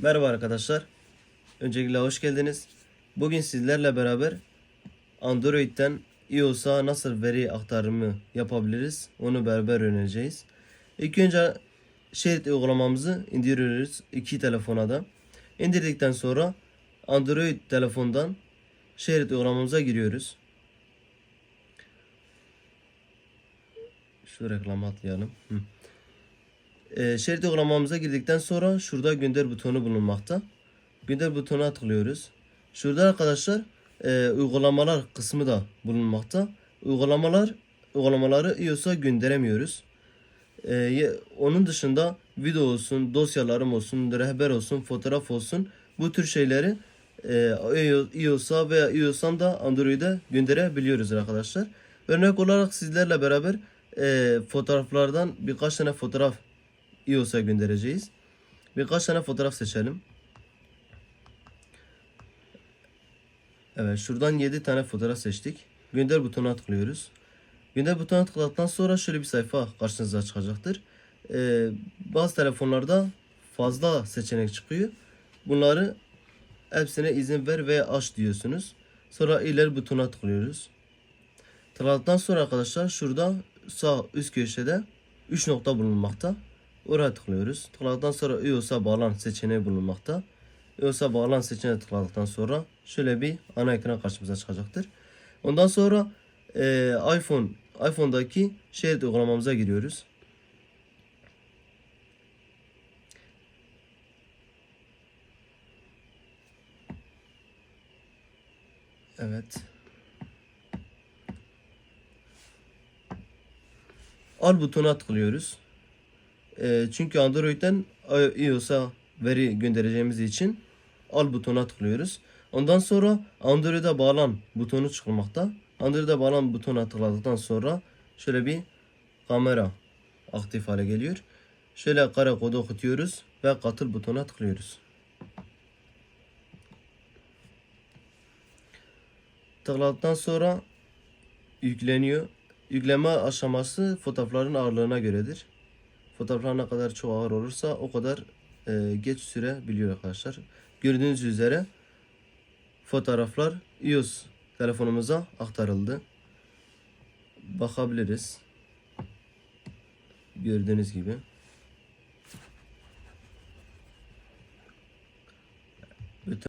Merhaba arkadaşlar. Öncelikle hoş geldiniz. Bugün sizlerle beraber Android'den iOS'a nasıl veri aktarımı yapabiliriz onu beraber öğreneceğiz. İlk önce Şerit uygulamamızı indiriyoruz iki telefona da. İndirdikten sonra Android telefondan Şerit uygulamamıza giriyoruz. Şu reklamı atlayalım. E, şerit uygulamamıza girdikten sonra şurada gönder butonu bulunmakta. Gönder butonuna tıklıyoruz. Şurada arkadaşlar e, uygulamalar kısmı da bulunmakta. Uygulamalar uygulamaları iOS'a gönderemiyoruz. E, onun dışında video olsun, dosyalarım olsun, rehber olsun, fotoğraf olsun bu tür şeyleri e, iOS'a veya iOS'tan da Android'e gönderebiliyoruz arkadaşlar. Örnek olarak sizlerle beraber e, fotoğraflardan birkaç tane fotoğraf iOS'a göndereceğiz. Birkaç tane fotoğraf seçelim. Evet şuradan 7 tane fotoğraf seçtik. Gönder butonuna tıklıyoruz. Gönder butonuna tıkladıktan sonra şöyle bir sayfa karşınıza çıkacaktır. Ee, bazı telefonlarda fazla seçenek çıkıyor. Bunları hepsine izin ver ve aç diyorsunuz. Sonra ileri butona tıklıyoruz. Tıkladıktan sonra arkadaşlar şurada sağ üst köşede 3 nokta bulunmakta. Oraya tıklıyoruz. Tıkladıktan sonra iOS'a bağlan seçeneği bulunmakta. iOS'a bağlan seçeneğine tıkladıktan sonra şöyle bir ana ekran karşımıza çıkacaktır. Ondan sonra e, iPhone iPhone'daki şerit uygulamamıza giriyoruz. Evet. Al butonuna tıklıyoruz. E, çünkü Android'den iOS'a veri göndereceğimiz için al butonuna tıklıyoruz. Ondan sonra Android'e bağlan butonu çıkmakta. Android'e bağlan butona tıkladıktan sonra şöyle bir kamera aktif hale geliyor. Şöyle kare kodu okutuyoruz ve katıl butonuna tıklıyoruz. Tıkladıktan sonra yükleniyor. Yükleme aşaması fotoğrafların ağırlığına göredir. Fotoğraflar ne kadar çok ağır olursa o kadar e, geç sürebiliyor arkadaşlar. Gördüğünüz üzere fotoğraflar iOS telefonumuza aktarıldı. Bakabiliriz. Gördüğünüz gibi.